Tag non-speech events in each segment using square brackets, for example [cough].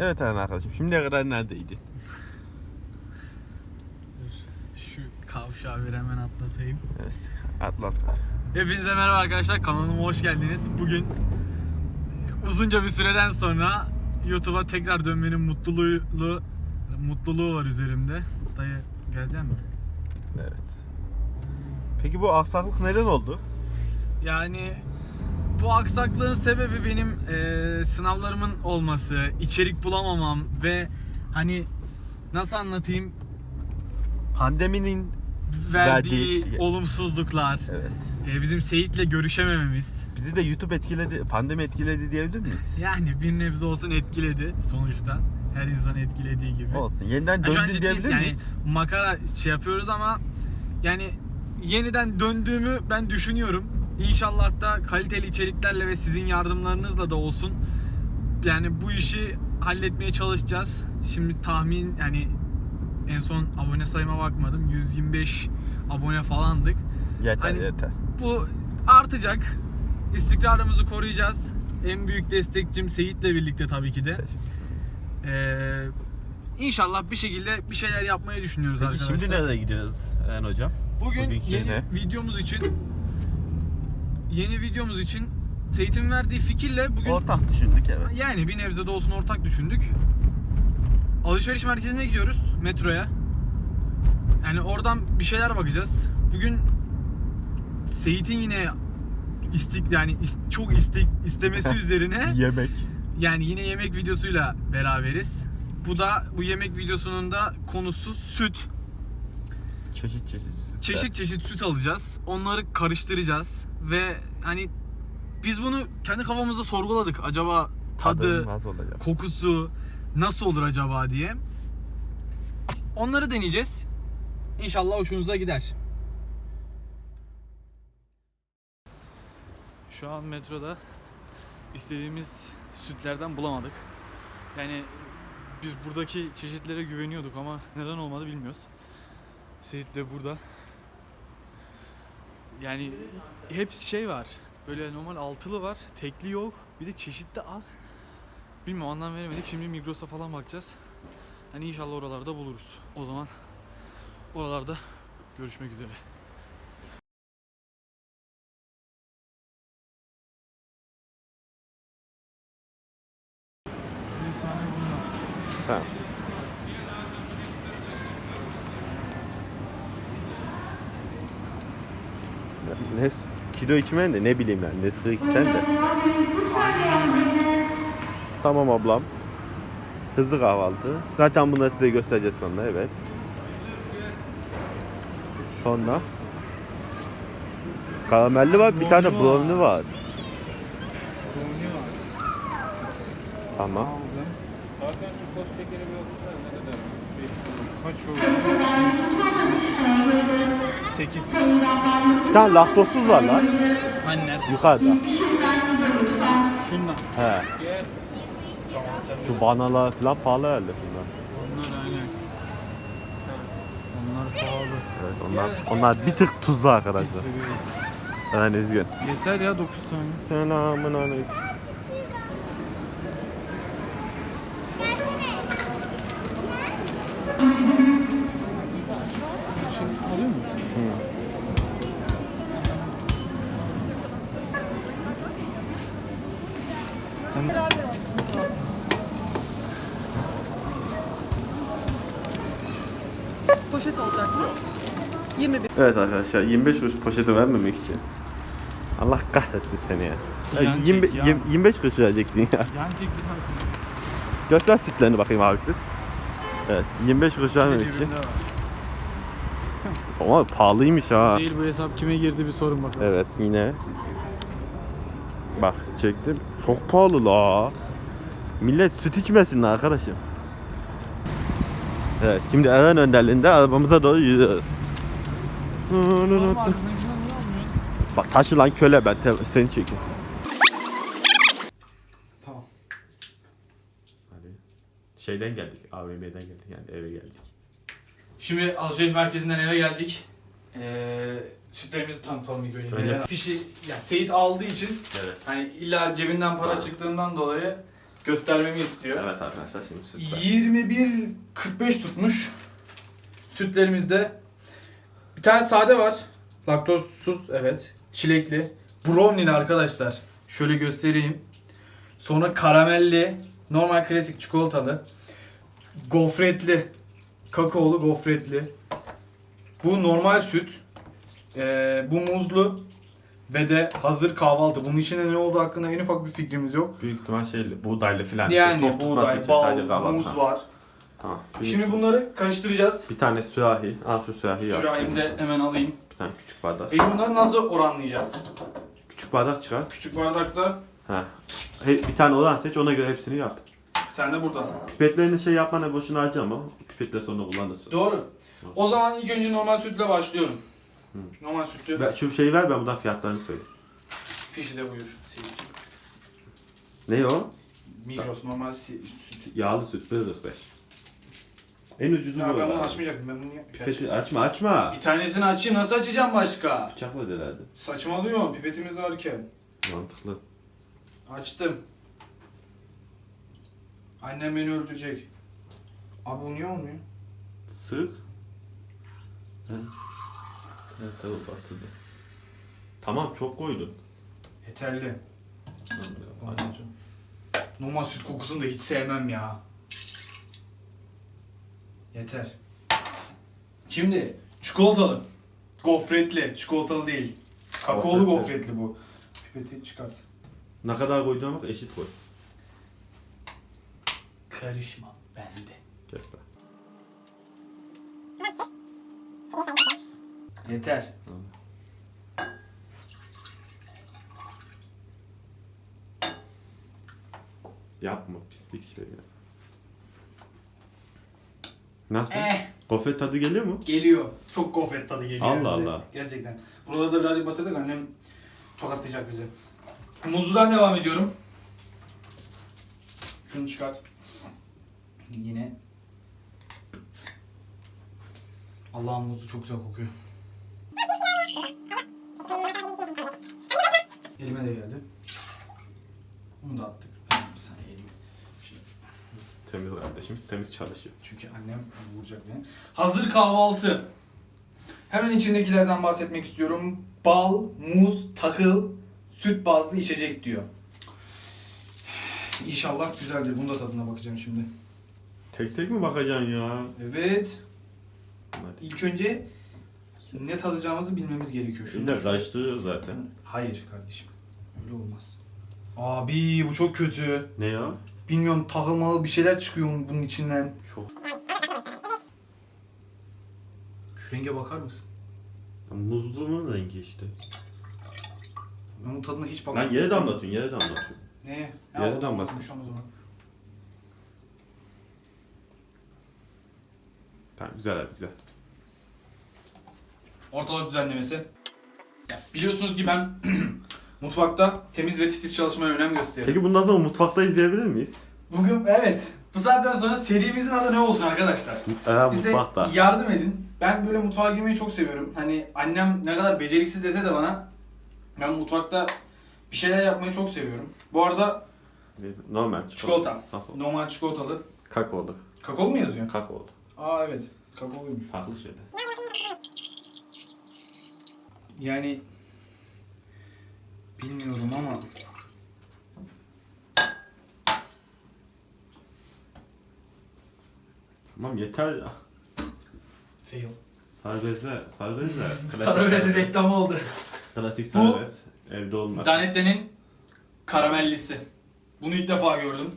Evet Eren arkadaşım şimdiye kadar neredeydi? Şu kavşağı bir hemen atlatayım. Evet atlat. Hepinize merhaba arkadaşlar kanalıma hoş geldiniz. Bugün uzunca bir süreden sonra YouTube'a tekrar dönmenin mutluluğu mutluluğu var üzerimde. Dayı gelecek mi? Evet. Peki bu aksaklık neden oldu? Yani bu aksaklığın sebebi benim eee, sınavlarımın olması, içerik bulamamam ve hani nasıl anlatayım Pandeminin verdiği Verdiği- olumsuzluklar, evet. eee, bizim Seyit'le görüşemememiz. Bizi de YouTube etkiledi, pandemi etkiledi diyebilir miyiz? Yani bir nebze olsun etkiledi sonuçta. Her insan etkilediği gibi. Olsun. Yeniden Ha, şu an döndün ciddi- diyebilir yani miyiz? makara şey yapıyoruz ama yani yeniden döndüğümü ben düşünüyorum. İnşallah da kaliteli içeriklerle ve sizin yardımlarınızla da olsun. Yani bu işi halletmeye çalışacağız. Şimdi tahmin yani en son abone sayıma bakmadım. 125 abone falandık. Yeter hani- yeter. Bu artacak. İstikrarımızı koruyacağız. En büyük destekçim Seyit'le birlikte tabii ki de. Ee, inşallah bir şekilde bir şeyler yapmayı düşünüyoruz Peki arkadaşlar. şimdi nereye gidiyoruz Eren hocam? Bugün Bugünkü yeni ne? videomuz için yeni videomuz için Seyit'in verdiği fikirle bugün Ortak düşündük evet. yani bir nebze de olsun ortak düşündük. Alışveriş merkezine gidiyoruz metroya. Yani oradan bir şeyler bakacağız. Bugün Seyit'in yine istik yani is- çok istek istemesi [laughs] üzerine Yemek. yani yine yemek videosuyla beraberiz. Bu da bu yemek videosunun da konusu süt. Çeşit çeşit. sütler. Çeşit çeşit süt alacağız. Onları karıştıracağız ve hani biz bunu kendi kafamızda sorguladık. Acaba tadı, nasıl olacak? kokusu nasıl olur acaba diye. Onları deneyeceğiz. İnşallah hoşunuza gider. Şu an metroda istediğimiz sütlerden bulamadık. Yani biz buradaki çeşitlere güveniyorduk ama neden olmadı bilmiyoruz. Seyit de burada. Yani hep şey var. Böyle normal altılı var, tekli yok. Bir de çeşit de az. Bilmiyorum anlam veremedik. Şimdi Migros'a falan bakacağız. Hani inşallah oralarda buluruz. O zaman oralarda görüşmek üzere. Ha. Ne kilo içmeyen de ne bileyim yani ne sıkı içen de. Tamam ablam. Hızlı kahvaltı. Zaten bunları size göstereceğiz sonra evet. Sonra Karamelli var, bir tane Brownie var. Tamam. Hakan şu toz şekeri bir okusana ne kadar? Kaç oldu? 8. Bir tane laktozsuz var lan Anne. yukarıda. Şundan. He. Gel. Şu banalar falan pahalı herhalde bunlar. Onlar aynen. Onlar pahalı. Evet onlar onlar bir tık tuzlu arkadaşlar. Ben üzgün. Yeter ya 9 tane. Selamun aleyküm. Evet arkadaşlar 25 kuruş poşeti vermemek için. Allah kahretsin seni ya. ya Yan çek 20 ya. 25 kuruş verecektin ya. Yan çek. Göster sütlerini bakayım abisi. Evet 25 kuruş vermemek için. Cebimde var. Ama pahalıymış ha. Değil bu hesap kime girdi bir sorun bakalım. Evet yine. Bak çektim. Çok pahalı la. Millet süt içmesin arkadaşım. Evet şimdi Eren önderliğinde arabamıza doğru yürüyoruz. Bak taşı lan köle ben te- seni. Tamam. Hadi. Şeyden geldik, AVM'den geldik yani eve geldik. Şimdi alışveriş merkezinden eve geldik. Ee, sütlerimizi tanıtalım ilk önce. Öyle. Fişi ya Seyit aldığı için Evet. hani illa cebinden para Aynen. çıktığından dolayı göstermemi istiyor. Evet arkadaşlar şimdi sütler. 21.45 tutmuş. Sütlerimizde bir tane sade var. Laktozsuz evet. Çilekli. Brownie'li arkadaşlar. Şöyle göstereyim. Sonra karamelli. Normal klasik çikolatalı. Gofretli. Kakaolu gofretli. Bu normal süt. Ee, bu muzlu. Ve de hazır kahvaltı. Bunun içinde ne olduğu hakkında en ufak bir fikrimiz yok. Büyük ihtimal şeyli, buğdaylı filan. Yani Tok tutması buğday, bal, sadece kahvaltı. muz var. Tamam. Bir, Şimdi bunları karıştıracağız. bir tane sürahi. Al şu sürahiyi yap. Sürahimi de hemen alayım. Bir tane küçük bardak. Peki bunları nasıl oranlayacağız? Küçük bardak çıkar. Küçük bardakta Ha. He, bir tane olan seç ona göre hepsini yap. bir tane de burada. Pipetlerini şey yapmana boşuna harcama. Pipetle sonra kullanırsın. Doğru. O zaman ilk önce normal sütle başlıyorum. Normal sütü. Ben, şu şeyi ver ben buradan fiyatlarını söyleyeyim. Fişi de buyur. Sevgilim. Ne o? Migros normal si- süt. Yağlı süt 1.45. En ucuzu Ya bu. ben bunu açmayacaktım. Ben bunu Pipeti açma açma. Bir tanesini açayım. Nasıl açacağım başka? Bıçakla herhalde. Saçmalıyorum. Pipetimiz varken. Mantıklı. Açtım. Annem beni öldürecek. Abi bu niye olmuyor? Sık. Ha. Evet tabii batırdı. Tamam çok koydun. Yeterli. Tamam, Normal süt kokusunu da hiç sevmem ya. Yeter. Şimdi çikolatalı. Gofretli. Çikolatalı değil. Kakaolu Gofretli. gofretli bu. Pipeti çıkart. Ne kadar koyduğuna bak eşit koy. Karışma bende. Kesme. Yeter. Yapma pislik şey ya. Nasıl? Eh Gofret tadı geliyor mu? geliyor. Çok gofret tadı geliyor. Allah. Allah. Gerçekten. Buraları da birazcık batırdık annem tokatlayacak bizi. Muzludan devam ediyorum. Şunu çıkart. Yine. Allah'ın muzu çok güzel kokuyor. Elime de geldi. Bunu da attık. Bir saniye elimi. Şimdi Temiz kardeşimiz temiz çalışıyor. çünkü annem vuracak beni. Hazır kahvaltı. Hemen içindekilerden bahsetmek istiyorum. Bal, muz, tahıl, süt bazlı içecek diyor. İnşallah güzeldir. Bunun da tadına bakacağım şimdi. Tek tek mi bakacaksın ya? Evet. Hadi. İlk önce ne tadacağımızı bilmemiz gerekiyor. Şurada Yine şu- karıştırıyor zaten. Hayır kardeşim. Öyle olmaz. Abi bu çok kötü. Ne ya? Bilmiyorum takılmalı bir şeyler çıkıyor bunun içinden. Çok. Şu renge bakar mısın? Muzlu'nun rengi işte. Ben bunun tadına hiç Lan bakmadım. yere damlatıyorsun, yere damlatıyorsun. Ne? Yerden Ya, bak. o zaman. Tamam güzel hadi güzel. Ortalık düzenlemesi. Ya, biliyorsunuz ki ben [clears throat] mutfakta temiz ve titiz çalışmaya önem gösteriyorum. Peki bundan sonra mutfakta izleyebilir miyiz? Bugün evet. Bu saatten sonra serimizin adı ne olsun arkadaşlar? Ee, Bize mutfakta. yardım edin. Ben böyle mutfağa girmeyi çok seviyorum. Hani annem ne kadar beceriksiz dese de bana ben mutfakta bir şeyler yapmayı çok seviyorum. Bu arada Normal. Çikolata. Kakao. normal çikolatalı. Kakaolu. Kakao mu yazıyor? Kakaolu. Aa evet. Kakaoluymuş. Farklı şeyler. Yani bilmiyorum ama Tamam yeter ya. fail. Sarbeze, sarbeze. Sarı reklam oldu. Klasik Bu- serbest. Evde olmaz. Danette'nin karamellisi. Bunu ilk defa gördüm.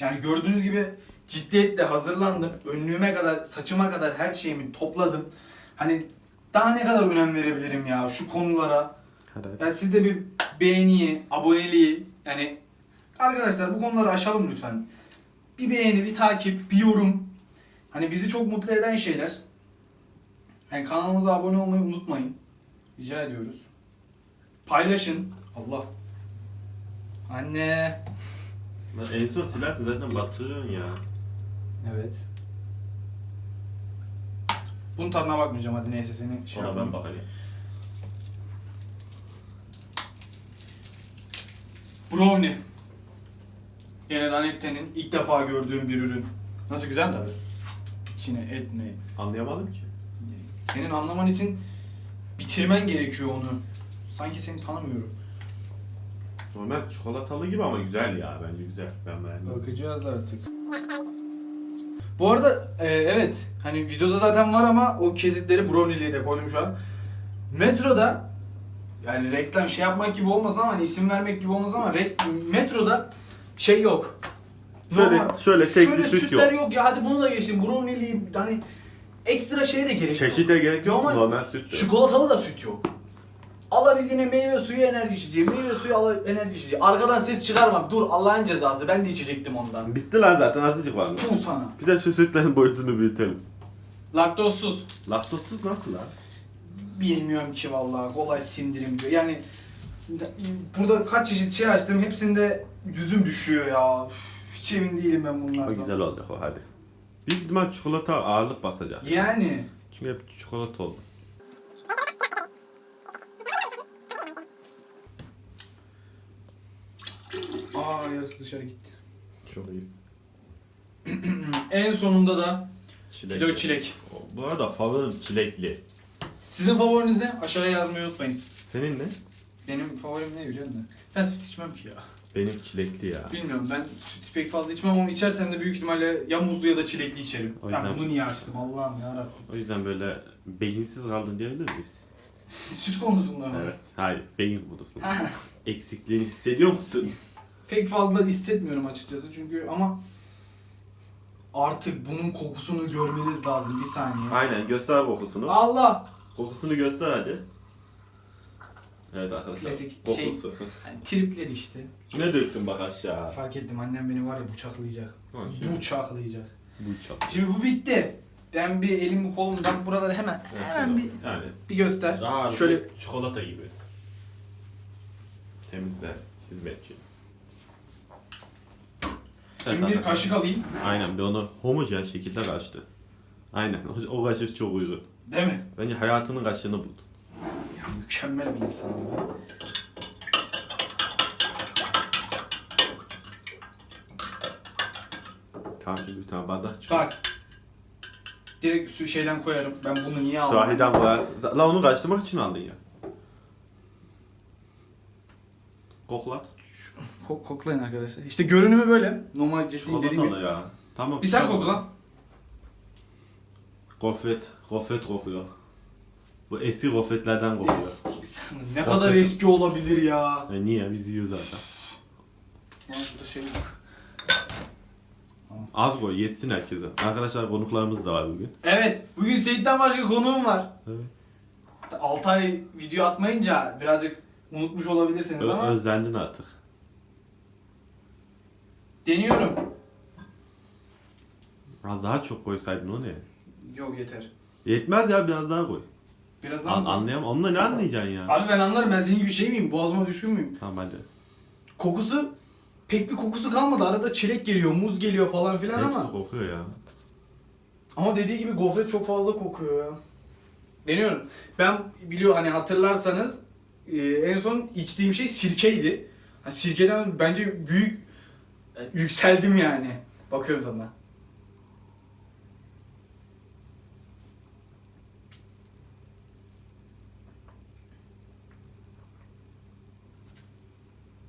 yani gördüğünüz gibi ciddiyetle hazırlandım. Önlüğüme kadar, saçıma kadar her şeyimi topladım. Hani daha ne kadar önem verebilirim ya şu konulara. Hadi. Yani siz de bir beğeniyi, aboneliği yani arkadaşlar bu konuları aşalım lütfen. Bir beğeni, bir takip, bir yorum. Hani bizi çok mutlu eden şeyler. Yani kanalımıza abone olmayı unutmayın. Rica ediyoruz. Paylaşın. Allah. Anne. Lan en son silersin zaten batırıyorsun ya. Evet. Bunun tadına bakmayacağım hadi neyse seni şey Ona yapayım. ben bakayım. Brownie. Gene Danette'nin ilk defa gördüğüm bir ürün. Nasıl güzel mi tadı? İçine et ne? Anlayamadım ki. Senin anlaman için bitirmen gerekiyor onu. Sanki seni tanımıyorum. Normal çikolatalı gibi ama güzel ya bence güzel. Ben beğendim. Bakacağız artık. Bu arada e, evet hani videoda zaten var ama o kesitleri brownie'liye de koydum şu an. Metroda yani reklam şey yapmak gibi olmasın ama hani isim vermek gibi olmasın ama rek- metroda şey yok. Şöyle- Normal- şöyle tek bir şöyle süt sütler yok. yok. ya hadi bunu da geçtim brownie'li hani ekstra şeye de gerek yok. Çeşite gerek yok. Normal Normal süt. yok. Çikolatalı da süt yok. Alabildiğine meyve suyu enerji içeceği, meyve suyu ala, enerji içeceği. Arkadan ses çıkarma. Dur Allah'ın cezası. Ben de içecektim ondan. Bitti lan zaten azıcık var. Puh sana. Bir de şu sütlerin boyutunu büyütelim. Laktozsuz. Laktozsuz nasıl lan? Bilmiyorum ki vallahi kolay sindirim diyor. Yani burada kaç çeşit şey açtım hepsinde yüzüm düşüyor ya. Üf, Hiç emin değilim ben O bunlardan. güzel olacak o hadi. Büyük ihtimal çikolata ağırlık basacak. Yani Çünkü hep çikolata oldu. Aa yarısı dışarı gitti. Çok iyi. [clears throat] En sonunda da Çilek. kilo çilek. Bu arada favorim çilekli. Sizin favoriniz ne? Aşağıya yazmayı unutmayın. Senin ne? Benim favorim ne biliyor musun? Ben süt içmem ki ya. Benim çilekli ya. Bilmiyorum ben süt pek fazla içmem ama içersem de büyük ihtimalle ya muzlu ya da çilekli içerim. O Ben yüzden- bunu niye açtım Allah'ım ya O yüzden böyle beyinsiz kaldın diyebilir miyiz? Süt konusunda mı? Evet. Hayır, beyin buradasın. Eksikliğini hissediyor musun? [laughs] Pek fazla hissetmiyorum açıkçası çünkü ama artık bunun kokusunu görmeniz lazım bir saniye. Aynen, göster kokusunu. Allah! Kokusunu göster hadi. Evet arkadaşlar. Klasik kokusu. Yani tripler işte. ne döktün bak aşağı? Fark ettim annem beni var ya bıçaklayacak. Ha, şimdi Bıçaklayacak. Şimdi bu bitti. Ben bir elimi kolumu ben buraları hemen hemen bir yani bir göster. daha Şöyle Şöyle çikolata gibi. Temizle, hizmetçi. Şimdi bir kaşık alayım. Aynen bir onu homojen şekilde kaçtı. Aynen o, o kaşık çok uygun. Değil mi? Bence hayatının kaşığını buldu. Ya mükemmel bir insanım ya. Tamam şimdi bir tane bardak çık. Bak. Direkt su şeyden koyarım. Ben bunu niye aldım? Sahiden koyarsın. La onu kaçtırmak için aldın ya. Koklat. Kok koklayın arkadaşlar. İşte görünümü böyle. Normal ciddi dediğim gibi. Çikolatalı ya. Tamam. Bir sen tamam. kokla. Gofret. Gofret kokuyor. Bu eski gofretlerden kokuyor. Eski sen- Ne kadar eski olabilir ya. E niye? Biz yiyoruz zaten. Lan burada şey Az koy yesin herkese. Arkadaşlar konuklarımız da var bugün. Evet. Bugün Seyit'ten başka konuğum var. Evet. 6 ay video atmayınca birazcık unutmuş olabilirsiniz Ö- ama özlendin artık. Deniyorum. Az daha çok koysaydın o ne? Yok yeter. Yetmez ya biraz daha koy. Biraz An daha. anlayamam. Onunla ne anlayacaksın ya? Abi ben anlarım ben senin gibi şey miyim? Boğazıma düşkün müyüm? Tamam hadi. Kokusu pek bir kokusu kalmadı. Arada çilek geliyor, muz geliyor falan filan Hepsi ama. kokuyor ya. Ama dediği gibi gofret çok fazla kokuyor ya. Deniyorum. Ben biliyor hani hatırlarsanız e, en son içtiğim şey sirkeydi. Ha, sirkeden bence büyük yükseldim yani. Bakıyorum tadına.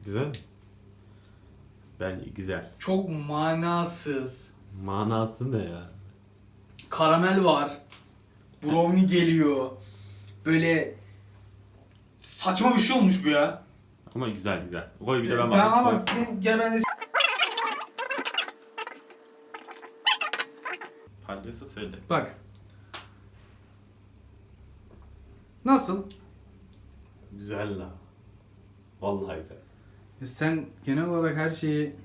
Güzel mi? Bence güzel. Çok manasız. Manası ne ya? Karamel var. Brownie geliyor. Böyle saçma bir şey olmuş bu ya. Ama güzel güzel. Koy bir de ben ben ama bakayım. gel ben de Söyle. Bak. Nasıl? Güzel la. Vallahi güzel. Ya sen genel olarak her şeyi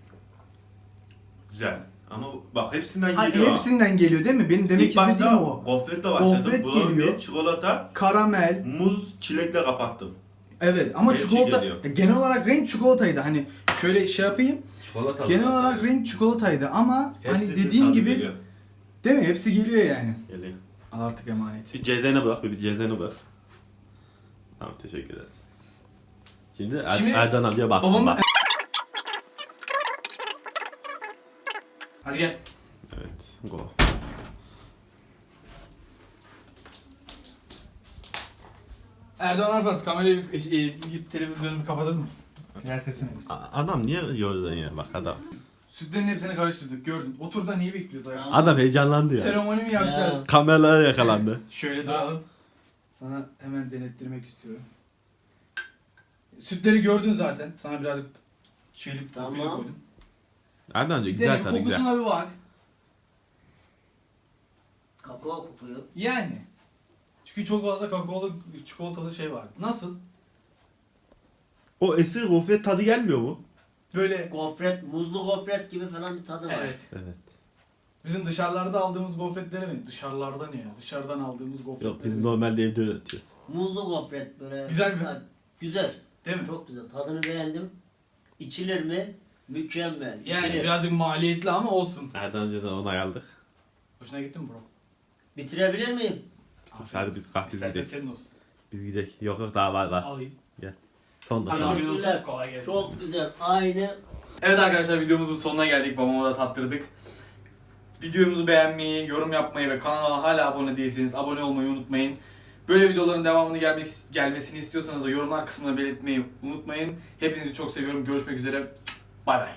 Güzel. Ama bak hepsinden ha, geliyor. hepsinden geliyor değil mi? Benim demek İlk başta istediğim o. Gofret de başladım. Gofret Brownie, geliyor. çikolata, Karamel. muz, çilekle kapattım. Evet ama Hepsi çikolata geliyor. ya genel olarak renk çikolataydı. Hani şöyle şey yapayım. Çikolata. Genel olarak renk çikolataydı ama Hepsi hani dediğim tadı gibi geliyor. Değil mi? Hepsi geliyor yani. Geliyor. Al artık emanet. Bir cezene bırak, bir cezene bırak. Tamam teşekkür ederiz. Şimdi, Er- Şimdi Ercan amcaya bak. Babamın bak. Hadi gel. Evet. Go. Erdoğan Arpas kamerayı e, televizyonu kapatır mısın? A- Adam niye yordan ya bak adam. Sütlerin hepsini karıştırdık gördün. Otur da niye bekliyoruz ayağa? Adam heyecanlandı ya. Seremoni mi yapacağız? Ya. Kameralara yakalandı. [laughs] Şöyle duralım. Sana hemen denettirmek istiyorum. Sütleri gördün zaten. Sana birazcık çelip Tamam. tamam. koydum. Erdoğan diyor Dene, güzel tadı güzel. kokusuna bir bak. Kakao kokuyor. Yani. Çünkü çok fazla kakaolu çikolatalı şey var. Nasıl? O esir gofret tadı gelmiyor mu? Böyle Gofret, muzlu gofret gibi falan bir tadı var. Evet. Evet. Bizim dışarılarda aldığımız gofretlere mi? Dışarılarda ne ya? Dışarıdan aldığımız gofretlere Yok biz mi? normalde evde üretiyoruz. Muzlu gofret böyle. Güzel mi? Ha, güzel. Değil mi? Çok güzel. Tadını beğendim. İçilir mi? Mükemmel. Yani İçilir. birazcık maliyetli ama olsun. Erdoğan önceden onay aldık. Hoşuna gitti mi bro? Bitirebilir miyim? Hadi biz biz İstersen gidelim. senin olsun. Biz gidelim. Yok yok daha var var. Alayım. Son Dakika. afiyet olsun. Güzel. Kolay gelsin. Çok güzel. Aynı. Evet arkadaşlar videomuzun sonuna geldik. Babama da tattırdık. Videomuzu beğenmeyi, yorum yapmayı ve kanala hala abone değilseniz abone olmayı unutmayın. Böyle videoların devamını gelmek gelmesini istiyorsanız da yorumlar kısmına belirtmeyi unutmayın. Hepinizi çok seviyorum. Görüşmek üzere. Bay bay.